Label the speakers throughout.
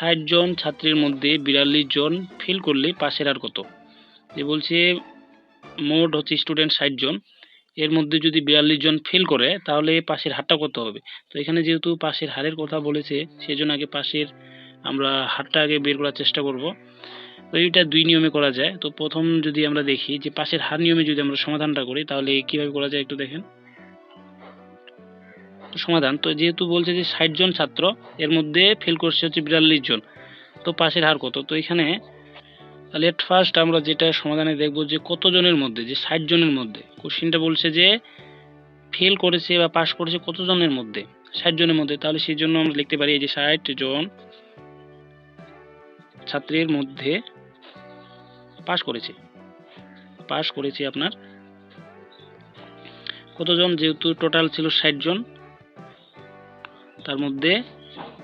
Speaker 1: ষাট জন ছাত্রের মধ্যে বিয়াল্লিশ জন ফেল করলে পাশের আর কত? যে বলছে মোট হচ্ছে স্টুডেন্ট ষাট জন। এর মধ্যে যদি বিয়াল্লিশ জন ফেল করে, তাহলে পাশের হারটা কত হবে? তো এখানে যেহেতু পাশের হারের কথা বলেছে, সেজন্য আগে পাশের আমরা হারটা আগে বের করার চেষ্টা করব। তো এইটা দুই নিয়মে করা যায়। তো প্রথম যদি আমরা দেখি যে পাশের হার নিয়মে যদি আমরা সমাধানটা করি, তাহলে কীভাবে করা যায় একটু দেখেন। সমাধান। তো যেহেতু বলছে যে ষাট জন ছাত্র, এর মধ্যে ফেল করছে হচ্ছে বিয়াল্লিশ জন। তো পাশের হার কত? তো এখানে এট ফার্স্ট আমরা যেটা সমাধানে দেখব যে কতজনের মধ্যে, যে ষাট জনের মধ্যে। কোশ্চিনটা বলছে যে ফেল করেছে বা পাশ করেছে কতজনের মধ্যে? ষাট জনের মধ্যে, তাহলে সেই জন্য আমরা লিখতে পারি এই যে ষাট জন ছাত্রের মধ্যে পাশ করেছে। পাশ করেছে আপনার কতজন? যেহেতু টোটাল ছিল ষাট জন। তার মধ্যে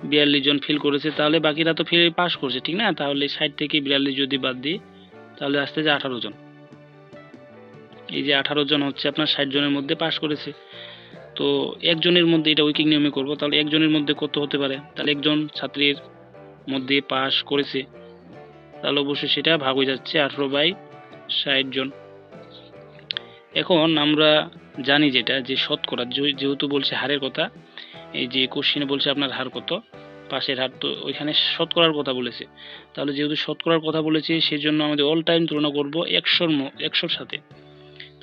Speaker 1: বিয়াল্লিশ জন ফেল করেছে। তাহলে বাকিরা তো ফেল পাস করছে, ঠিক না? তাহলে ষাট থেকে বিয়াল্লিশ যদি বাদ দিই, তাহলে আসতে যে আঠারো জন। এই যে আঠারো জন হচ্ছে আপনার ষাট জনের মধ্যে পাস করেছে। তো একজনের মধ্যে এটা উইকিং নিয়মে করব, তাহলে একজনের মধ্যে কত হতে পারে? তাহলে একজন ছাত্রীর মধ্যে পাস করেছে, তাহলে অবশ্যই সেটা ভাগ হয়ে যাচ্ছে আঠারো বাই ষাট জন। এখন আমরা জানি যেটা, যে শতকরা, যেহেতু বলছে হারের কথা এই যে কোশ্চিনে বলছে আপনার হার কত? পাশের হার তো ওইখানে শতকরার কথা বলেছে। তাহলে যেহেতু শতকরার কথা বলেছে সেই জন্য আমাদের অল টাইম তুলনা করব একশোর একশোর সাথে।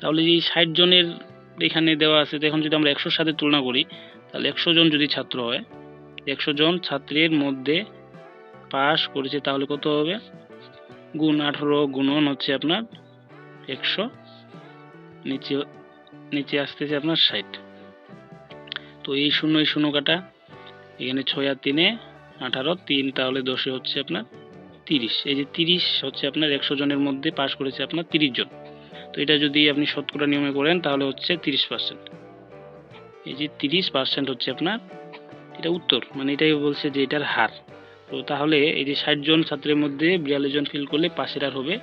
Speaker 1: তাহলে এই ষাট জনের এখানে দেওয়া আছে, তো এখন যদি আমরা একশোর সাথে তুলনা করি, তাহলে একশো জন যদি ছাত্র হয়, একশো জন ছাত্রের মধ্যে পাস করেছে, তাহলে কত হবে? গুণ আঠারো, গুণন হচ্ছে আপনার একশো, নিচে নিচে আসতেছে আপনার ষাট। তো এই শূন্য এই শূন্য কাটা এখানে ছয় আর তিনে আঠারো, তিন তাহলে দশে হচ্ছে আপনার তিরিশ। এই যে তিরিশ হচ্ছে আপনার একশো জনের মধ্যে পাশ করেছে আপনার তিরিশ জন। তো এটা যদি আপনি শতকরা নিয়মে করেন, তাহলে হচ্ছে তিরিশ পার্সেন্ট। এই যে তিরিশ পার্সেন্ট হচ্ছে আপনার, এটা উত্তর মানে এটাই বলছে যে এটার হার। তো তাহলে এই যে ষাট জন ছাত্রের মধ্যে বিয়াল্লিশ জন ফিল করলে পাশের হার হবে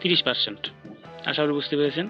Speaker 1: তিরিশ পার্সেন্ট। আশা করি বুঝতে পেরেছেন?